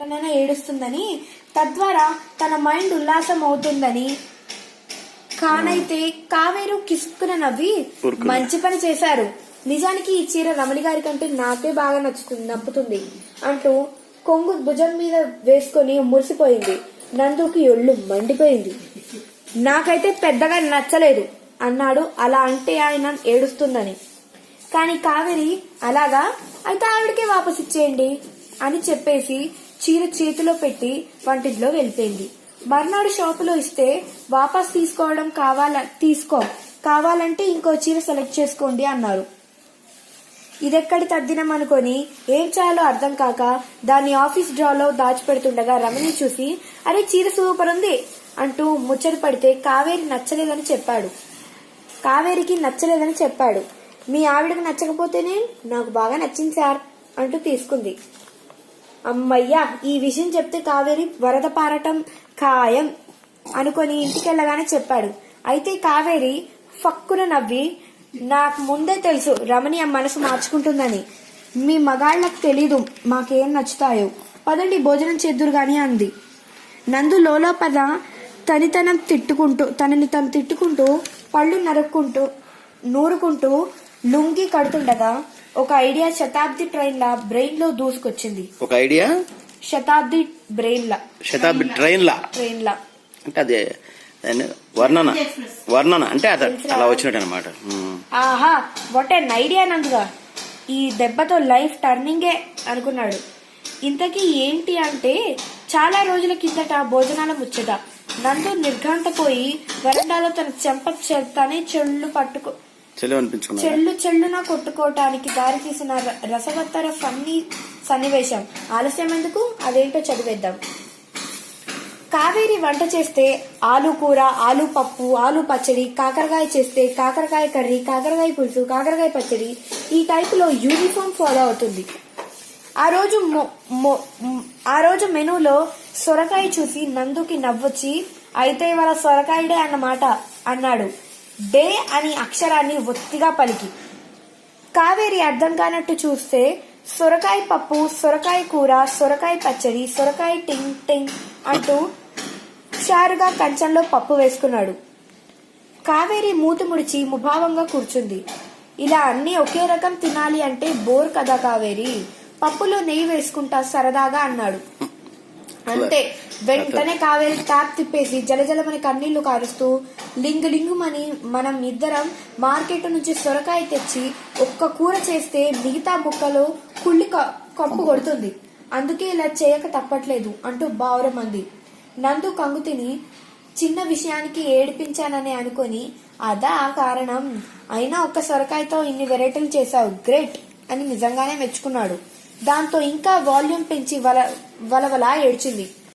తనైనా ఏడుస్తుందని తద్వారా తన మైండ్ ఉల్లాసం అవుతుందని కానైతే కావేరు కిసుక్కున నవ్వి. మంచి పని చేశారు. నిజానికి ఈ చీర రమణి గారి కంటే నాకే బాగా నచ్చుతుంది నప్పుతుంది అంటూ కొంగు భుజం మీద వేసుకొని మురిసిపోయింది. నందుకి ఒళ్ళు మండిపోయింది. నాకైతే పెద్దగా నచ్చలేదు అన్నాడు. అలా అంటే ఆయన ఏడుస్తుందని. కానీ కావేరి అలాగా? అయితే ఆవిడకే వాపస్ ఇచ్చేయండి అని చెప్పేసి చీర చేతిలో పెట్టి వంటింట్లో వెళ్ళిపోయింది మర్నాడు షాపులో ఇస్తే వాపస్ తీసుకోవడం కావాల తీసుకో కావాలంటే ఇంకో చీర సెలెక్ట్ చేసుకోండి అన్నారు. ఇదెక్కడి తద్దినం అనుకొని ఏం చేయాలో అర్థం కాక దాన్ని ఆఫీస్ డ్రాలో దాచిపెడుతుండగా రమణి చూసి అరే చీర సూపర్ ఉంది అంటూ ముచ్చట పడితే కావేరి నచ్చలేదని చెప్పాడు. కావేరికి నచ్చలేదని చెప్పాడు. మీ ఆవిడకి నచ్చకపోతేనే నాకు బాగా నచ్చింది సార్ అంటూ తీసుకుంది. అమ్మయ్యా ఈ విషయం చెప్తే కావేరి వరద పారటం ఖాయం అనుకొని ఇంటికెళ్ళగానే చెప్పాడు. అయితే కావేరి ఫక్కున నవ్వి నాకు ముందే తెలుసు రమణి ఆ మనసు మార్చుకుంటుందని. మీ మగాళ్ళకు తెలీదు మాకేం నచ్చుతాయో. పదండి భోజనం చేద్దురు గాని అంది. నందు లోలోపద తనితనం తిట్టుకుంటూ తనని తను తిట్టుకుంటూ పళ్ళు నరుక్కుంటూ నూరుకుంటూ లుంగి కడుతుండగా ఒక ఐడియా శతాబ్ది ట్రైన్ లా బ్రెయిన్లో దూసుకొచ్చింది. ఒక ఐడియా? శతాబ్ది బ్రెయిన్ లా శతాబ్ది ట్రైన్ లా ట్రైన్ లా అంటే అదే వర్ణన వర్ణన. అంటే అద అలా వచ్చినట్టు అనమాట ఆహా వాట్ ఎన్ ఐడియా నందుగా. ఈ దెబ్బతో లైఫ్ టర్నింగే అనుకున్నాడు. ఇంతకీ ఏంటి అంటే చాలా రోజుల కిందట భోజనాల ముచ్చట. నందు నిర్ఘాంతపోయి వరండాలో తన చెంప చె- తనే చెళ్ళు పట్టుకో అనిపించుకున్నా చెల్లు చెల్లున కొట్టుకోవటానికి దారి తీసిన ర- రసవత్తర ఫన్నీ సన్నివేశం. ఆలస్యం ఎందుకు? అదేంటో చదివేద్దాం. కావేరి వంట చేస్తే ఆలు కూర ఆలు పప్పు ఆలు పచ్చడి కాకరకాయ చేస్తే కాకరకాయ కర్రీ కాకరకాయ పులుసు కాకరకాయ పచ్చడి ఈ టైపులో యూనిఫామ్ ఫాలో అవుతుంది. ఆ రోజు ఆ రోజు మెనూలో సొరకాయ చూసి నందుకి నవ్వొచ్చి అయితే ఇవాళ సొరకాయడే అన్నమాట అన్నాడు. డే అని అక్షరాన్ని ఒత్తిగా పలికి. కావేరి అర్థం కానట్టు చూస్తే సొరకాయ పప్పు సొరకాయ కూర సొరకాయ పచ్చడి సొరకాయ టింగ్ టింగ్ అంటూ చారుగా కంచంలో పప్పు వేసుకున్నాడు. కావేరి మూతి ముడిచి ముభావంగా కూర్చుంది. ఇలా అన్ని ఒకే రకం తినాలి అంటే బోర్ కదా కావేరి? పప్పులో నెయ్యి వేసుకుంటా సరదాగా అన్నాడు. అంతే వెంటనే కావేరి ట్యాప్ తిప్పేసి జలజలమని కన్నీళ్ళు కారుస్తూ లింగు లింగుమని మనం ఇద్దరం మార్కెట్ నుంచి సొరకాయ తెచ్చి ఒక్క కూర చేస్తే మిగతా ముక్కలు కుళ్ళి కప్పు కొడుతుంది. అందుకే ఇలా చేయక తప్పట్లేదు అంటూ బావురమంది నందు కంగు తిని చిన్న విషయానికి ఏడిపించానని అనుకొని అదా కారణం. అయినా ఒక్క సొరకాయతో ఇన్ని వెరైటీలు చేశావు గ్రేట్ అని నిజంగానే మెచ్చుకున్నాడు. దాంతో ఇంకా వాల్యూమ్ పెంచి వల వలవలా ఏడ్చింది.